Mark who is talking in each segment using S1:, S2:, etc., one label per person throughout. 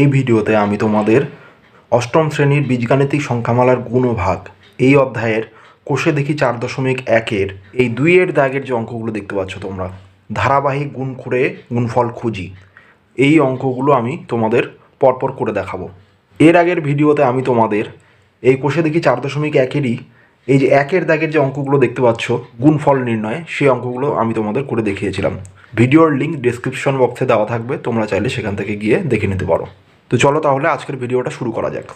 S1: এই ভিডিওতে আমি তোমাদের অষ্টম শ্রেণীর বীজগাণিতিক সংখ্যামালার গুণভাগ এই অধ্যায়ের কোষে দেখি চার দশমিক একের এই দুইয়ের দাগের যে অঙ্কগুলো দেখতে পাচ্ছ তোমরা ধারাবাহিক গুণ করে গুণফল খুঁজি এই অঙ্কগুলো আমি তোমাদের পরপর করে দেখাবো এর আগের ভিডিওতে আমি তোমাদের এই কোষে দেখি চার দশমিক একেরই এই যে একের দাগের যে অঙ্কগুলো দেখতে পাচ্ছ গুণফল নির্ণয় সেই অঙ্কগুলো আমি তোমাদের করে দেখিয়েছিলাম ভিডিওর লিঙ্ক ডিসক্রিপশন বক্সে দেওয়া থাকবে তোমরা চাইলে সেখান থেকে গিয়ে দেখে নিতে পারো তো চলো তাহলে আজকের ভিডিওটা শুরু করা যাক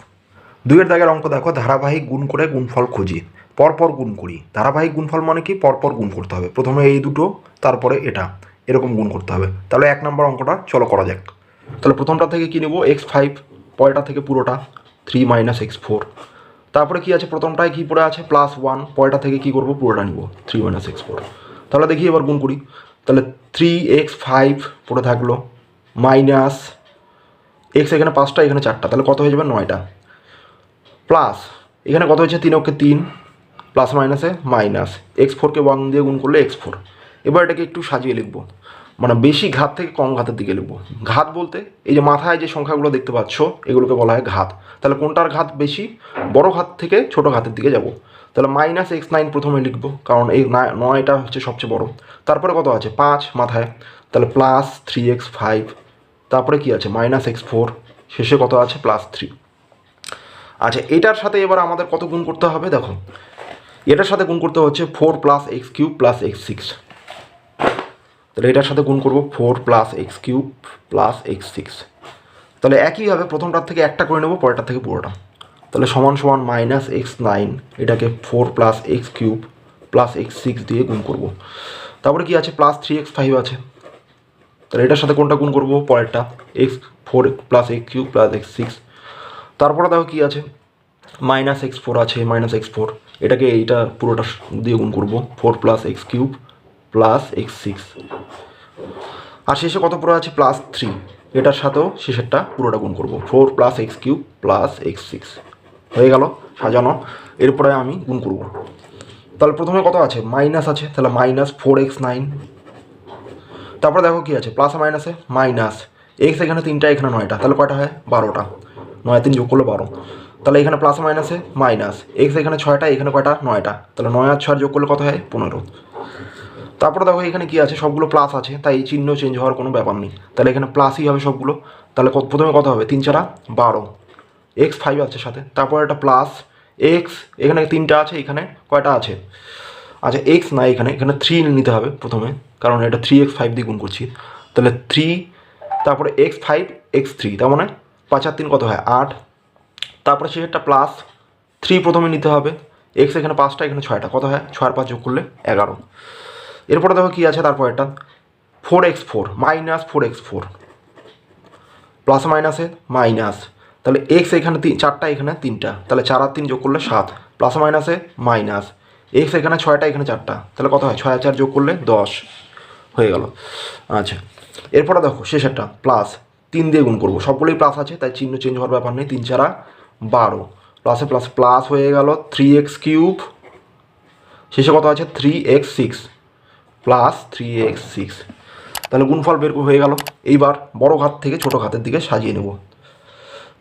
S1: দুইয়ের দাগের অঙ্ক দেখো ধারাবাহিক গুণ করে গুণফল খুঁজি পরপর গুণ করি ধারাবাহিক গুণফল মানে কি পরপর গুণ করতে হবে প্রথমে এই দুটো তারপরে এটা এরকম গুণ করতে হবে তাহলে এক নম্বর অঙ্কটা চলো করা যাক তাহলে প্রথমটা থেকে কী নেবো এক্স ফাইভ পয়টা থেকে পুরোটা থ্রি মাইনাস এক্স ফোর তারপরে কী আছে প্রথমটায় কী পড়ে আছে প্লাস ওয়ান পয়টা থেকে কী করবো পুরোটা নিব থ্রি মাইনাস এক্স ফোর তাহলে দেখি এবার গুণ করি তাহলে থ্রি এক্স ফাইভ পড়ে থাকলো মাইনাস এক্স এখানে পাঁচটা এখানে চারটা তাহলে কত হয়ে যাবে নয়টা প্লাস এখানে কত হয়েছে তিন ওকে তিন প্লাস মাইনাসে মাইনাস এক্স ফোরকে ওয়ান দিয়ে গুণ করলে এক্স ফোর এবার এটাকে একটু সাজিয়ে লিখবো মানে বেশি ঘাত থেকে কম ঘাতের দিকে লিখবো ঘাত বলতে এই যে মাথায় যে সংখ্যাগুলো দেখতে পাচ্ছ এগুলোকে বলা হয় ঘাত তাহলে কোনটার ঘাত বেশি বড় ঘাত থেকে ছোট ঘাতের দিকে যাব তাহলে মাইনাস এক্স নাইন প্রথমে লিখবো কারণ এই নয়টা হচ্ছে সবচেয়ে বড় তারপরে কত আছে পাঁচ মাথায় তাহলে প্লাস থ্রি এক্স ফাইভ তারপরে কী আছে মাইনাস এক্স ফোর শেষে কত আছে প্লাস থ্রি আচ্ছা এটার সাথে এবার আমাদের কত গুণ করতে হবে দেখো এটার সাথে গুণ করতে হচ্ছে four plus x cube plus x six তাহলে এটার সাথে গুণ করবো four plus x cube plus x six তাহলে একইভাবে প্রথমটার থেকে একটা করে নেবো পরেরটার থেকে পুরোটা তাহলে সমান সমান মাইনাস এক্স নাইন এটাকে four plus x cube plus x six দিয়ে গুণ করব তারপরে কি আছে প্লাস থ্রি এক্স ফাইভ আছে তাহলে এটার সাথে কোনটা গুণ করবো পরেরটা x four plus x cube plus x six তারপরে দেখো কী আছে মাইনাস এক্স ফোর আছে মাইনাস এক্স ফোর এটাকে এইটা পুরোটা দিয়ে গুণ করবো four plus x cube plus x six আর শেষে কত পুরো আছে প্লাস থ্রি এটার সাথেও শেষেরটা পুরোটা গুণ করবো four plus x cube plus x six হয়ে গেল সাজানো এরপরে আমি গুণ করব তাহলে প্রথমে কত আছে মাইনাস আছে তাহলে মাইনাস ফোর এক্স নাইন তারপরে দেখো কী আছে প্লাস মাইনাসে মাইনাস এক্স এখানে তিনটা এখানে নয়টা তাহলে কয়টা হয় বারোটা নয় তিন যোগ করলে বারো তাহলে এখানে প্লাস মাইনাসে মাইনাস এক্স এখানে ছয়টা এখানে কয়টা নয়টা তাহলে নয় আর ছয় যোগ করলে কত হয় পনেরো তারপরে দেখো এখানে কি আছে সবগুলো প্লাস আছে তাই এই চিহ্ন চেঞ্জ হওয়ার কোনো ব্যাপার নেই তাহলে এখানে প্লাসই হবে সবগুলো তাহলে প্রথমে কত হবে তিন চারা বারো এক্স ফাইভ আছে সাথে তারপর একটা প্লাস এক্স এখানে তিনটা আছে এখানে কয়টা আছে আচ্ছা এক্স না এখানে এখানে থ্রি নিতে হবে প্রথমে কারণ এটা থ্রি এক্স ফাইভ দিয়ে গুণ করছি তাহলে থ্রি তারপরে এক্স ফাইভ এক্স থ্রি তার মানে পাঁচ আর তিন কত হয় আট তারপরে সে একটা প্লাস থ্রি প্রথমে নিতে হবে এক্স এখানে পাঁচটা এখানে ছয়টা কত হয় ছয় পাঁচ যোগ করলে এগারো এরপরে দেখো কী আছে তারপর একটা four x four minus four x four plus মাইনাসে মাইনাস তাহলে এক্স এখানে তিন চারটা এখানে তিনটা তাহলে চার আর তিন যোগ করলে সাত প্লাস মাইনাসে মাইনাস এক্স এখানে ছয়টা এখানে চারটা তাহলে কত হয় ছয় চার যোগ করলে দশ হয়ে গেল আচ্ছা এরপরে দেখো শেষ একটা প্লাস তিন দিয়ে গুণ করবো সবগুলোই প্লাস আছে তাই চিহ্ন চেঞ্জ হওয়ার ব্যাপার নেই তিন ছাড়া বারো প্লাসে প্লাস প্লাস হয়ে গেল থ্রি এক্স কিউব শেষে কত আছে three x six plus three x six তাহলে গুণফল বের হয়ে গেল এইবার বড় ঘাত থেকে ছোটো ঘাতের দিকে সাজিয়ে নেব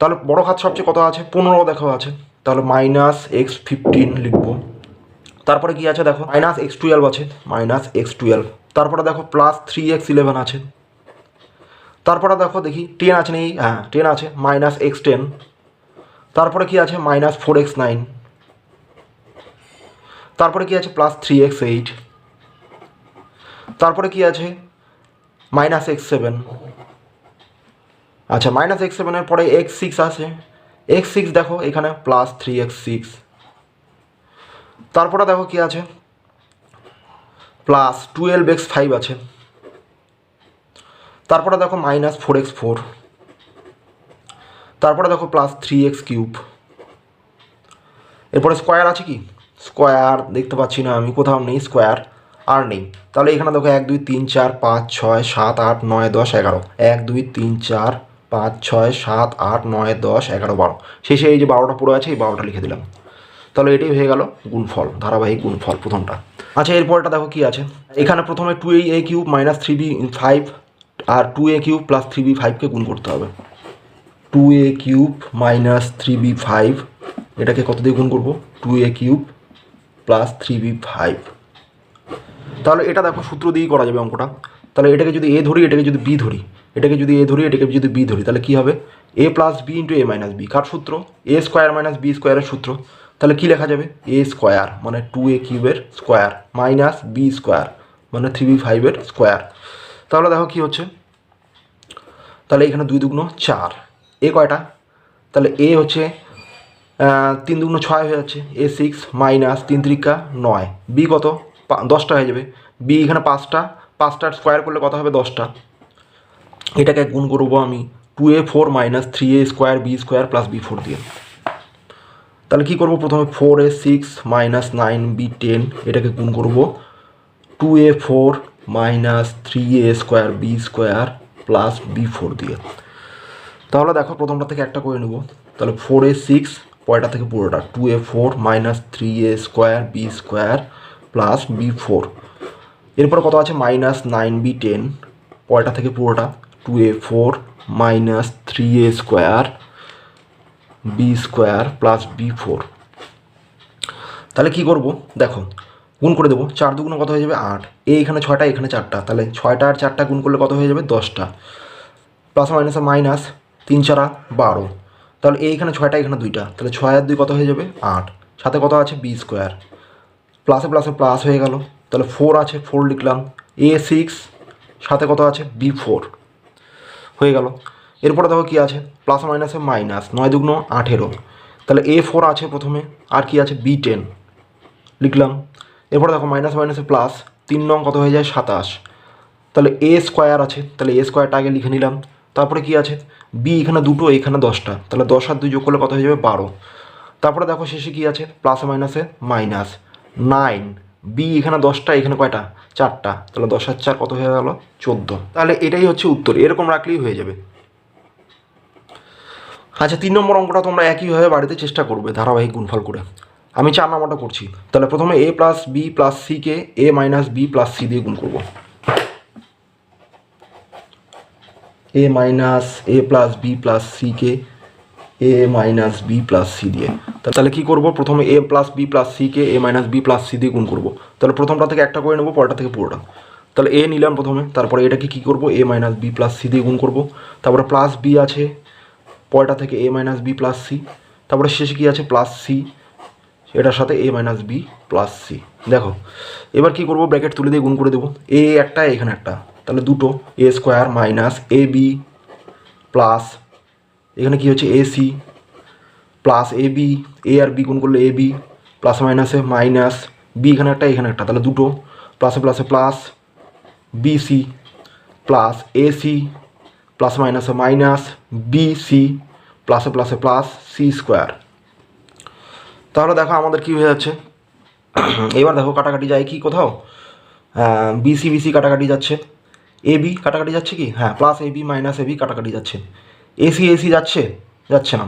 S1: তাহলে বড় খাত সবচেয়ে কত আছে পনেরো দেখো আছে তাহলে মাইনাস এক্স ফিফটিন লিখবো তারপরে কি আছে দেখো মাইনাস এক্স টুয়েলভ আছে মাইনাস এক্স টুয়েলভ তারপরে দেখো প্লাস থ্রি এক্স ইলেভেন আছে তারপরে দেখো দেখি টেন আছে নেই হ্যাঁ টেন আছে মাইনাস এক্স টেন তারপরে কি আছে মাইনাস ফোর এক্স নাইন তারপরে কি আছে প্লাস থ্রি এক্স এইট তারপরে কি আছে মাইনাস এক্স সেভেন আচ্ছা মাইনাস এক্স সেভেনের পরে এক্স সিক্স আছে এক্স সিক্স দেখো এখানে প্লাস থ্রি এক্স সিক্স তারপরে দেখো কি আছে প্লাস টুয়েলভ এক্স ফাইভ আছে তারপরে দেখো মাইনাস ফোর এক্স ফোর তারপরে দেখো প্লাস থ্রি এক্স কিউব এরপরে স্কোয়ার আছে কি স্কোয়ার দেখতে পাচ্ছি না আমি কোথাও নেই স্কোয়ার আর নেই তাহলে এখানে দেখো এক দুই তিন চার পাঁচ ছয় সাত আট নয় দশ এগারো এক দুই তিন চার পাঁচ ছয় সাত আট নয় দশ এগারো বারো শেষে এই যে বারোটা পড়ে আছে এই বারোটা লিখে দিলাম তাহলে এটাই হয়ে গেল গুণফল ধারাবাহিক গুণফল প্রথমটা আচ্ছা এরপরটা দেখো কি আছে এখানে প্রথমে two A cube minus three B five আর two A cube plus three B ফাইভকে গুণ করতে হবে two A cube minus three B five এটাকে কত দিয়ে গুণ করবো two A cube plus three B five তাহলে এটা দেখো সূত্র দিয়েই করা যাবে অঙ্কটা তাহলে এটাকে যদি এ ধরি এটাকে যদি বি ধরি এটাকে যদি এ ধরি এটাকে যদি বি ধরি তাহলে কী হবে A plus B into A minus B কার সূত্র এ স্কোয়ার মাইনাস বি স্কোয়ারের সূত্র তাহলে কী লেখা যাবে এ স্কোয়ার মানে টু এ কিউবের স্কোয়ার মাইনাস বি স্কোয়ার মানে থ্রি বি ফাইভের স্কোয়ার তাহলে দেখো কী হচ্ছে তাহলে এখানে দুই দুগুণ চার এ কয়টা তাহলে এ হচ্ছে তিন দুগুণ ছয় হয়ে যাচ্ছে এ সিক্স মাইনাস তিন ত্রিকা নয় বি কত দশটা হয়ে যাবে বি এখানে পাঁচটা পাঁচটার স্কোয়ার করলে কত হবে দশটা এটাকে গুণ করবো আমি two A four minus three A square B square plus B four দিয়ে তাহলে কী করবো প্রথমে four A six minus nine B ten এটাকে গুণ করবো two A four minus three A square B square plus B four দিয়ে তাহলে দেখো প্রথমটা থেকে একটা করে নেব তাহলে ফোর এ সিক্স পয়টা থেকে পুরোটা two A four minus three A square B square plus B four এরপর কত আছে মাইনাস নাইন বি টেন পয়টা থেকে পুরোটা two A four minus three A square B square plus B four তাহলে কী করবো দেখো গুণ করে দেবো চার দুগুণ কত হয়ে যাবে আট এ এখানে ছয়টা এখানে চারটা তাহলে ছয়টা আর চারটা গুণ করলে কত হয়ে যাবে দশটা প্লাস মাইনাস মাইনাস তিন চারা বারো তাহলে এ এখানে ছয়টা এখানে দুইটা তাহলে ছয় আর দুই কত হয়ে যাবে আট সাথে কত আছে বি স্কোয়ার প্লাসে প্লাসে প্লাস হয়ে গেল তাহলে ফোর আছে ফোর লিখলাম এ সিক্স সাথে কত আছে বি ফোর হয়ে গেল এরপরে দেখো কী আছে প্লাস মাইনাসে মাইনাস নয় দুগ্ন আঠেরো তাহলে এ ফোর আছে প্রথমে আর কি আছে বি টেন লিখলাম এরপরে দেখো মাইনাস মাইনাসে প্লাস তিন নং কত হয়ে যায় সাতাশ তাহলে এ স্কোয়ার আছে তাহলে এ স্কোয়ারটা আগে লিখে নিলাম তারপরে কি আছে বি এখানে দুটো এখানে দশটা তাহলে দশ আর দুই যোগ করলে কত হয়ে যাবে বারো তারপরে দেখো শেষে কি আছে প্লাস মাইনাসে মাইনাস নাইন বি এখানে দশটা এখানে কয়টা চারটা তাহলে দশ আর চার কত হয়ে গেল চোদ্দ তাহলে এটাই হচ্ছে উত্তর এরকম রাখলেই হয়ে যাবে আচ্ছা তিন নম্বর অঙ্কটা তোমরা একইভাবে বাড়িতে চেষ্টা করবে ধারাবাহিক গুণফল করে আমি চার নম্বরটা করছি তাহলে প্রথমে এ প্লাস বি প্লাস সিকে A minus B plus C দিয়ে গুণ করব A minus A plus B plus সিকে কে A minus B plus C দিয়ে তাহলে কী করব প্রথমে এ প্লাস বি প্লাস সিকে A minus B plus C দিয়ে গুণ করবো তাহলে প্রথমটা থেকে একটা করে নেবো পরটা থেকে পুরোটা তাহলে এ নিলাম প্রথমে তারপরে এটাকে কি করব A minus B plus C দিয়ে গুণ করবো তারপরে প্লাস বি আছে পয়টা থেকে A minus B plus C তারপরে শেষে কী আছে প্লাস সি এটার সাথে A minus B plus C দেখো এবার কি করবো ব্র্যাকেট তুলে দিয়ে গুণ করে দেবো এ একটা এখানে একটা তাহলে দুটো A square minus A B plus এখানে কি হচ্ছে A C plus A B A আর বি গুণ করলে এ বি প্লাস মাইনাসে মাইনাস বি এখানে একটা এখানে একটা তাহলে দুটো প্লাসে প্লাসে plus B C plus A C plus মাইনাসে মাইনাস বিসি প্লাসে প্লাসে প্লাস সি স্কোয়ার তাহলে দেখো আমাদের কি হয়ে যাচ্ছে এবার দেখো কাটাকাটি যায় কি কোথাও বিসি বিসি কাটাকাটি যাচ্ছে এ বি কাটাকাটি যাচ্ছে কি হ্যাঁ plus A B minus A B কাটাকাটি যাচ্ছে এসি এসি যাচ্ছে যাচ্ছে না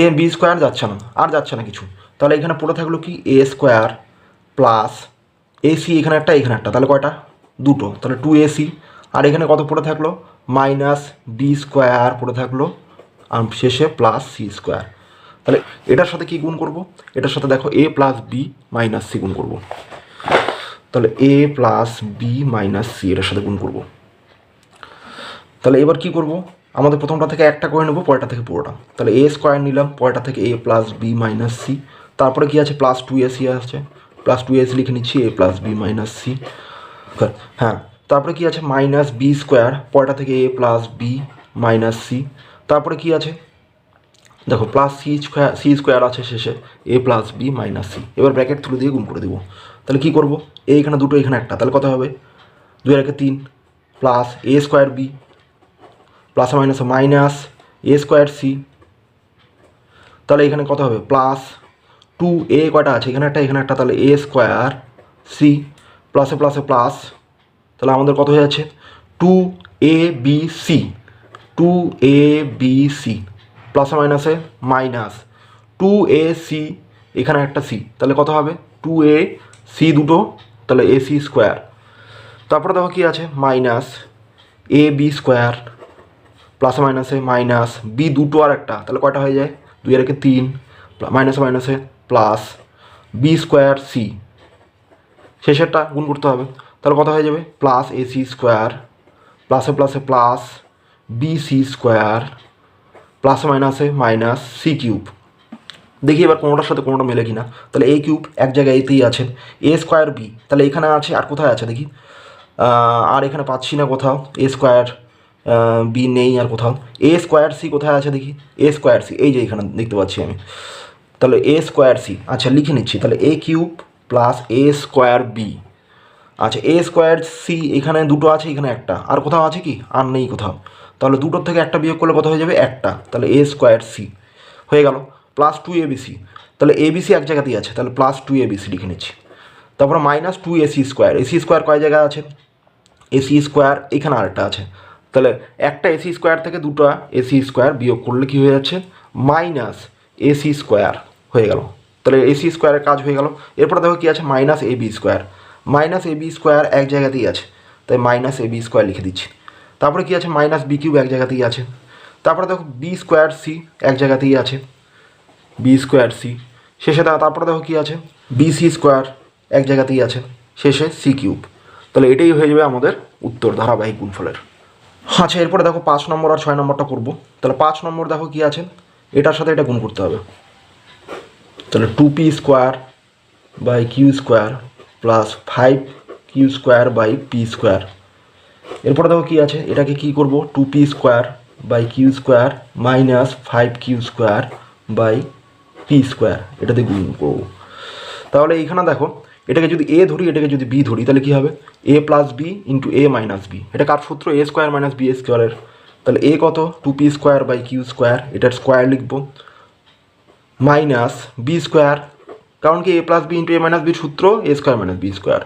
S1: এ বি স্কোয়ার যাচ্ছে না আর যাচ্ছে না কিছু তাহলে এখানে পড়ে থাকলো কি এ স্কোয়ার প্লাস এসি এখানে একটা এখানে একটা তাহলে কয়টা দুটো তাহলে টু এসি আর এখানে কত পড়ে থাকলো মাইনাস বি স্কোয়ার পড়ে থাকলো আর শেষে প্লাস সি স্কোয়ার তাহলে এটার সাথে কি গুণ করব এটার সাথে দেখো A plus B minus C গুণ করবো তাহলে A plus B minus C এটার সাথে গুণ করব তাহলে এবার কি করবো আমাদের প্রথমটা থেকে একটা করে নেবো পরেরটা থেকে পুরোটা তাহলে এ স্কোয়ার নিলাম পরেরটা থেকে A plus B minus C তারপরে কী আছে প্লাস টু এসি আছে প্লাস টু এসি লিখে নিচ্ছি A plus B minus C হ্যাঁ তারপরে কী আছে মাইনাস বি স্কোয়ার পরেরটা থেকে A plus B minus C তারপরে কী আছে দেখো plus C square C square আছে শেষে A plus B minus C এবার ব্র্যাকেট তুলে দিয়ে গুম করে দেবো তাহলে কী করবো এখানে দুটো এখানে একটা তাহলে কত হবে দুই একে তিন plus A square B plus minus minus A square C তাহলে এখানে কত হবে প্লাস টু এ কয়টা আছে এখানে একটা এখানে একটা তাহলে এ স্কোয়ার সি প্লাসে প্লাসে প্লাস তাহলে আমাদের কত হয়ে যাচ্ছে two A B C two A B C প্লাসে মাইনাসে মাইনাস টু এ সি এখানে একটা সি তাহলে কত হবে টু এ সি দুটো তাহলে এ সি স্কোয়ার তারপরে দেখো কী আছে minus A B square plus মাইনাসে মাইনাস বি দুটো আর একটা তাহলে কয়টা হয়ে যায় দুই আর একে তিন মাইনাসে মাইনাসে প্লাস বি স্কোয়ার সি শেষেরটা গুণ করতে হবে তাহলে কত হয়ে যাবে প্লাস এ সি স্কোয়ার প্লাসে প্লাসে plus B C square plus মাইনাসে মাইনাস সি কিউব দেখি এবার কোনোটার সাথে কোনোটা মেলে কিনা তাহলে এ কিউব এক জায়গায় এতেই আছে এ স্কোয়ার বি তাহলে এখানে আছে আর কোথায় আছে দেখি আর এখানে পাচ্ছি না কোথাও এ স্কোয়ার বি নেই আর কোথাও এ স্কোয়ার সি কোথায় আছে দেখি এ স্কোয়ার সি এই যে এখানে দেখতে পাচ্ছি আমি তাহলে এ স্কোয়ার সি আচ্ছা লিখে নিচ্ছি তাহলে A cube plus A square B আচ্ছা এ স্কোয়ার সি এখানে দুটো আছে এখানে একটা আর কোথাও আছে কি আর নেই কোথাও তাহলে দুটোর থেকে একটা বিয়োগ করলে কত হয়ে যাবে একটা তাহলে এ স্কোয়ার সি হয়ে গেল প্লাস টু এবিসি তাহলে এবিসি এক জায়গাতেই আছে তাহলে প্লাস টু এবিসি লিখে নিচ্ছি তারপরে minus two A C square A C square কয় জায়গায় আছে এসি স্কোয়ার এখানে আরেকটা আছে তাহলে একটা এসি স্কোয়ার থেকে দুটো এসি স্কোয়ার বিয়োগ করলে কী হয়ে যাচ্ছে মাইনাস এসি স্কোয়ার হয়ে গেল তাহলে এসি স্কোয়ারের কাজ হয়ে গেল এরপরে দেখো কী আছে minus A B square minus A B square এক জায়গাতেই আছে তাই মাইনাস এ বি স্কোয়ার লিখে দিচ্ছি তারপরে কী আছে মাইনাস বি কিউব এক জায়গাতেই আছে তারপরে দেখো বি স্কোয়ার সি এক জায়গাতেই আছে বি স্কোয়ার সি শেষে তারপরে দেখো কী আছে বি সি স্কোয়ার এক জায়গাতেই আছে শেষে সি কিউব তাহলে এটাই হয়ে যাবে আমাদের উত্তর ধারাবাহিক গুণফলের হ্যাঁ, আচ্ছা এরপরে দেখো পাঁচ নম্বর আর ছয় নম্বরটা করবো তাহলে পাঁচ নম্বর দেখো কী আছে এটার সাথে এটা গুণ করতে হবে তাহলে two P square by Q square plus five Q square by P square এরপরে দেখো কী আছে এটাকে কি করব two P square by Q square minus five Q square by P square এটা দিয়ে গুণ করবো তাহলে এইখানে দেখো এটাকে যদি এ ধরি এটাকে যদি বি ধরি তাহলে কী হবে A plus B into A minus B এটা কার সূত্র এ স্কোয়ার মাইনাস বি স্কোয়ারের তাহলে এ কত two P square by Q square এটার স্কোয়ার লিখবো মাইনাস বি স্কোয়ার কারণ কি A plus B into A minus B সূত্র A square minus B square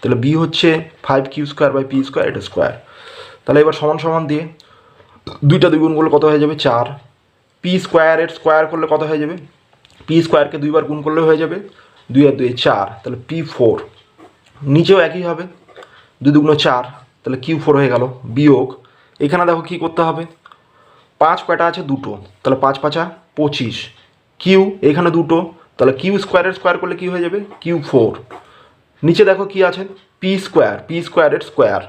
S1: তাহলে বি হচ্ছে five Q square by P square এটা স্কোয়ার তাহলে এবার সমান সমান দিয়ে দুইটা দুই গুণ করলে কত হয়ে যাবে চার পি স্কোয়ারের স্কোয়ার করলে কত হয়ে যাবে পি স্কোয়ারকে দুইবার গুণ করলে হয়ে যাবে দুই আর দুই চার তাহলে পি ফোর নিচেও একই হবে দুই দুগুণ চার তাহলে কিউ ফোর হয়ে গেল বিয়োগ এখানে দেখো কি করতে হবে পাঁচ কয়টা আছে দুটো তাহলে পাঁচ পাঁচা পঁচিশ কিউ এখানে দুটো তাহলে কিউ স্কোয়ারের স্কোয়ার করলে কি হয়ে যাবে কিউ ফোর নিচে দেখো কি আছে পি স্কোয়ার পি স্কোয়ারের স্কোয়ার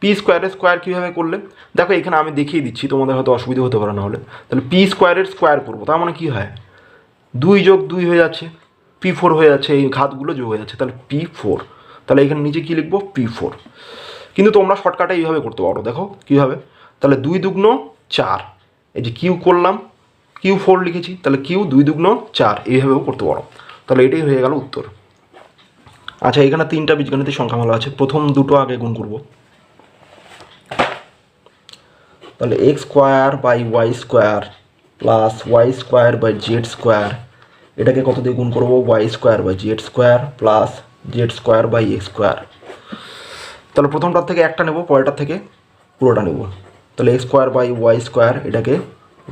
S1: পি স্কোয়ারের স্কোয়ার কীভাবে করলে দেখো এখানে আমি দেখিয়ে দিচ্ছি তোমাদের হয়তো অসুবিধা হতে পারে না হলে তাহলে পি স্কোয়ারের স্কোয়ার করবো তার মানে কী হয় দুই যোগ দুই হয়ে যাচ্ছে পি ফোর হয়ে আছে এই ঘাতগুলো যোগ হয়ে যাচ্ছে তাহলে পি ফোর তাহলে এখানে নিচে কী লিখবো পি ফোর কিন্তু তোমরা শর্টকাটে এইভাবে করতে পারো দেখো কীভাবে তাহলে দুই দুগ্ন চার এই যে কিউ করলাম কিউ ফোর লিখেছি তাহলে কিউ দুই দুগ্ন চার এইভাবেও করতে পারো তাহলে এটাই হয়ে গেল উত্তর আচ্ছা এখানে তিনটা বীজগণিতের সংখ্যা ভালো আছে প্রথম দুটো আগে গুণ করব তাহলে X square by Y square plus Y square by Z square এটাকে কত দিয়ে গুণ করবো Y square by Z square plus Z square by X square তাহলে প্রথমটার থেকে একটা নেব পরেরটার থেকে পুরোটা নেব তাহলে X square by Y square এটাকে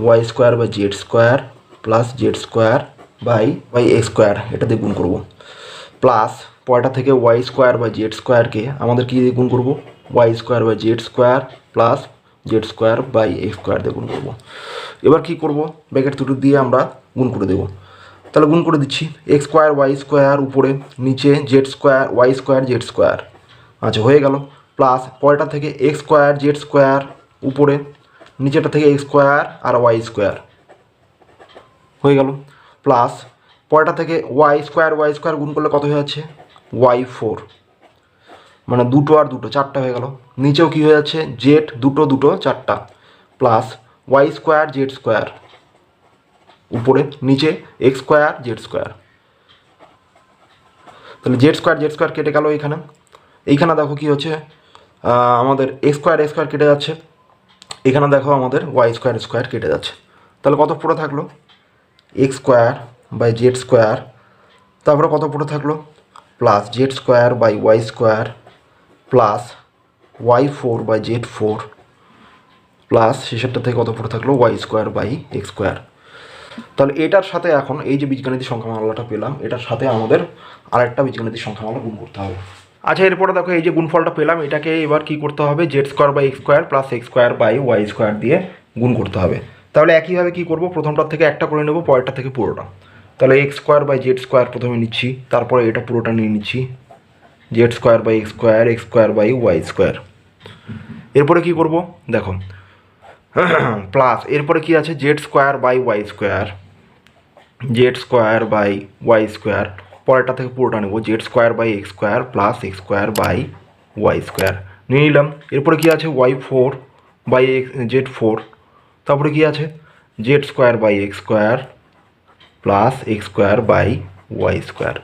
S1: Y square by Z square plus Z square by by X square এটা দিয়ে গুণ করবো প্লাস পয়টা থেকে ওয়াই স্কোয়ার বাই জেড স্কোয়ারকে আমাদের কী দিয়ে গুণ করবো Y square by Z square plus Z square by X square দিয়ে গুণ করবো এবার কী করবো ব্যাকেট দুটো দিয়ে আমরা গুণ করে দেবো তাহলে গুণ করে দিচ্ছি এক্স স্কোয়ার ওয়াই স্কোয়ার উপরে নিচে Z square Y square Z square আচ্ছা হয়ে গেল প্লাস পরেরটা থেকে এক্স স্কোয়ার জেড স্কোয়ার উপরে নিচেরটা থেকে এক্স স্কোয়ার আর ওয়াই স্কোয়ার হয়ে গেল প্লাস পরেরটা থেকে ওয়াই স্কোয়ার ওয়াই স্কোয়ার গুণ করলে কত হয়ে যাচ্ছে ওয়াই ফোর মানে দুটো আর দুটো চারটা হয়ে গেল নিচেও কী হয়ে যাচ্ছে জেড দুটো দুটো চারটা plus Y square Z square উপরে নিচে এক্স স্কোয়ার জেড স্কোয়ার তাহলে জেড স্কোয়ার জেড স্কোয়ার কেটে গেল এইখানে এইখানে দেখো কি হচ্ছে আমাদের এক্স স্কোয়ার এক্স স্কোয়ার কেটে যাচ্ছে এখানে দেখো আমাদের ওয়াই স্কোয়ার স্কোয়ার কেটে যাচ্ছে তাহলে কত পুরো থাকলো X square by Z square তারপরে কত পুরো থাকলো plus Z square by Y square plus Y four by Z four plus শেষেরটা থেকে কত পুরো থাকলো Y square by X square তাহলে এটার সাথে এখন এই যে বীজগণিতিক সংখ্যামালাটা পেলাম এটার সাথে আমাদের আরেকটা বীজগণিতিক সংখ্যামালা গুণ করতে হবে আচ্ছা এরপরে দেখো এই যে গুণফলটা পেলাম এটাকে এবার কি করতে হবে Z square by X square plus X square by Y square দিয়ে গুণ করতে হবে তাহলে একইভাবে কি করব প্রথমটার থেকে একটা করে নেবো পরেরটা থেকে পুরোটা তাহলে X square by Z square প্রথমে নিচ্ছি তারপরে এটা পুরোটা নিয়ে নিচ্ছি Z square by X square X square by Y square এরপরে কী করবো দেখো প্লাস এরপরে কি আছে Z square by Y square Z square by Y square পরেরটা থেকে পুরোটা নেব Z square by X square plus X square by Y square নিয়ে নিলাম এরপরে কী আছে Y four by X Z four তারপরে কী আছে Z square by X square plus X square by Y square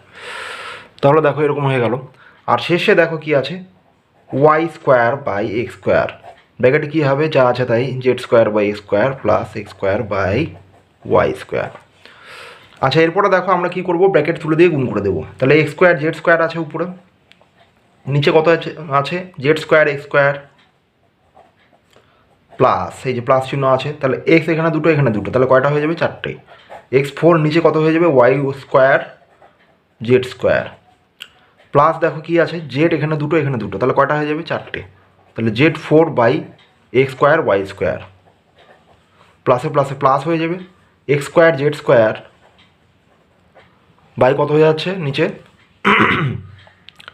S1: তাহলে দেখো এরকম হয়ে গেল আর শেষে দেখো কি আছে Y square by X square ব্র্যাকেটে কী হবে যা আছে তাই Z square by square plus X square by Y square আচ্ছা এরপরে দেখো আমরা কি করব ব্র্যাকেট তুলে দিয়ে গুণ করে দেবো তাহলে এক্স স্কোয়ার জেড স্কোয়ার আছে উপরে নিচে কত আছে আছে Z square X square plus এই যে প্লাস চিহ্ন আছে তাহলে এক্স এখানে দুটো এখানে দুটো তাহলে কয়টা হয়ে যাবে চারটে এক্স ফোর নিচে কত হয়ে যাবে Y square Z square plus দেখো কি আছে জেড এখানে দুটো এখানে দুটো তাহলে কয়টা হয়ে যাবে চারটে তাহলে Z four by X square Y square প্লাসে প্লাসে প্লাস হয়ে যাবে X square Z square by কত হয়ে যাচ্ছে নিচে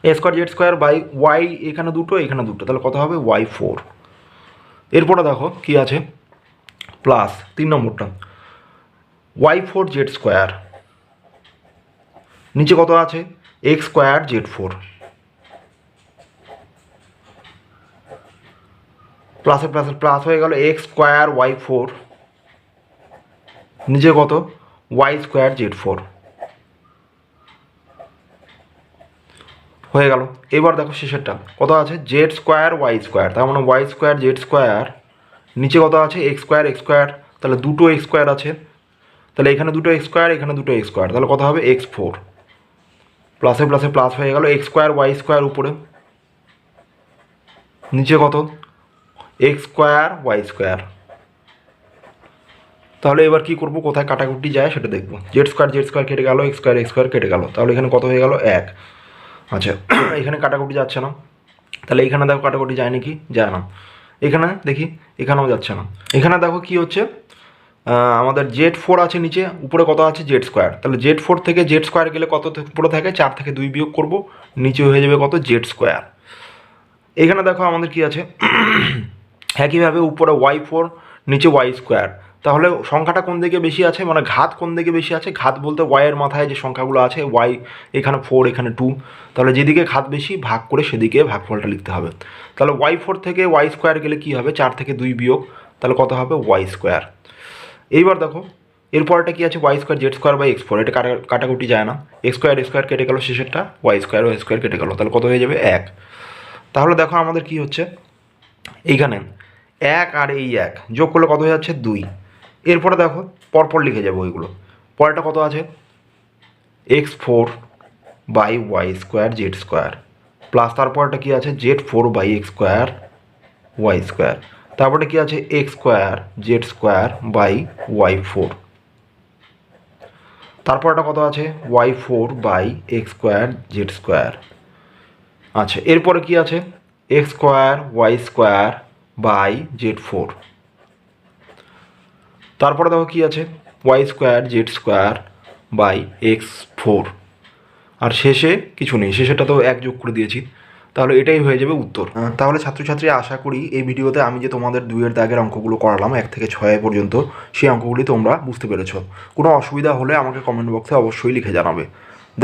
S1: X square Z square by Y এখানে দুটো এখানে দুটো তাহলে কত হবে ওয়াই ফোর এরপরে দেখো কি আছে প্লাস তিন নম্বরটা ওয়াই ফোর জেড স্কোয়ার নিচে কত আছে এক্স স্কোয়ার জেড ফোর প্লাসে প্লাসে প্লাস হয়ে গেল এক্স স্কোয়ার ওয়াই ফোর নিজে কত ওয়াই স্কোয়ার জেড ফোর হয়ে গেল এবার দেখো শেষেরটা কত আছে জেড স্কোয়ার ওয়াই স্কোয়ার তার মানে ওয়াই স্কোয়ার জেড স্কোয়ার নিচে কত আছে এক্স স্কোয়ার এক্স স্কোয়ার তাহলে দুটো এক্স স্কোয়ার আছে তাহলে এখানে দুটো এক্স স্কোয়ার এখানে দুটো এক্স স্কোয়ার তাহলে কত হবে এক্স ফোর প্লাসে প্লাসে প্লাস হয়ে গেল এক্স স্কোয়ার ওয়াই স্কোয়ার উপরে নিচে কত এক্স স্কোয়ার ওয়াই স্কোয়ার তাহলে এবার কি করবো কোথায় কাটাকুটি যায় সেটা দেখবো জেড স্কোয়ার জেড স্কোয়ার কেটে গেল এক্স স্কোয়ার এক্স স্কোয়ার কেটে গেল তাহলে এখানে কত হয়ে গেল এক আচ্ছা এখানে কাটাকুটি যাচ্ছে না তাহলে এখানে দেখো কাটাকুটি যায় নাকি যায় না এখানে দেখি এখানেও যাচ্ছে না এখানে দেখো কি হচ্ছে আমাদের জেড ফোর আছে নিচে উপরে কত আছে জেড স্কোয়ার তাহলে জেড ফোর থেকে জেড স্কোয়ার গেলে কত উপরে থাকে চার থেকে দুই বিয়োগ করব নিচে হয়ে যাবে কত জেড স্কোয়ার এখানে দেখো আমাদের কি আছে একইভাবে উপরে ওয়াই ফোর নিচে ওয়াই স্কোয়ার তাহলে সংখ্যাটা কোন দিকে বেশি আছে মানে ঘাত কোন দিকে বেশি আছে ঘাত বলতে ওয়াইয়ের মাথায় যে সংখ্যাগুলো আছে ওয়াই এখানে ফোর এখানে টু তাহলে যেদিকে ঘাত বেশি ভাগ করে সেদিকে ভাগফলটা লিখতে হবে তাহলে ওয়াই ফোর থেকে ওয়াই স্কোয়ার গেলে কী হবে চার থেকে দুই বিয়োগ তাহলে কত হবে ওয়াই স্কোয়ার এইবার দেখো এরপরটা কী আছে Y square Z square by X four এটা কাটা কাটাকুটি যায় না এক্স স্কোয়ার স্কোয়ার কেটে গেলো শেষেরটা ওয়াই স্কোয়ার ওয়াই স্কোয়ার কেটে গেলো তাহলে কত হয়ে যাবে এক তাহলে দেখো আমাদের কি হচ্ছে এইখানে এক আর এই এক যোগ করলে কত হয়ে যাচ্ছে দুই এরপরে দেখো পরপর লিখে যাবো ওইগুলো পরেরটা কত আছে X four by Y square Z square plus তারপরটা কী আছে Z four by X square Y square তারপরে কী আছে X square Z square by Y four তারপরটা কত আছে Y four by X square Z square আচ্ছা এরপরে কী আছে X square Y square by Z four তারপরে দেখো কী আছে Y square Z square by X four আর শেষে কিছু নেই শেষেটা তো এক যোগ করে দিয়েছি তাহলে এটাই হয়ে যাবে উত্তর তাহলে ছাত্রছাত্রী আশা করি এই ভিডিওতে আমি যে তোমাদের দুইয়ের দাগের অঙ্কগুলো করালাম এক থেকে ছয় পর্যন্ত সেই অঙ্কগুলি তোমরা বুঝতে পেরেছ কোনো অসুবিধা হলে আমাকে কমেন্ট বক্সে অবশ্যই লিখে জানাবে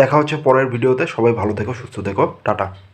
S1: দেখা হচ্ছে পরের ভিডিওতে সবাই ভালো থেকো সুস্থ থেকো টাটা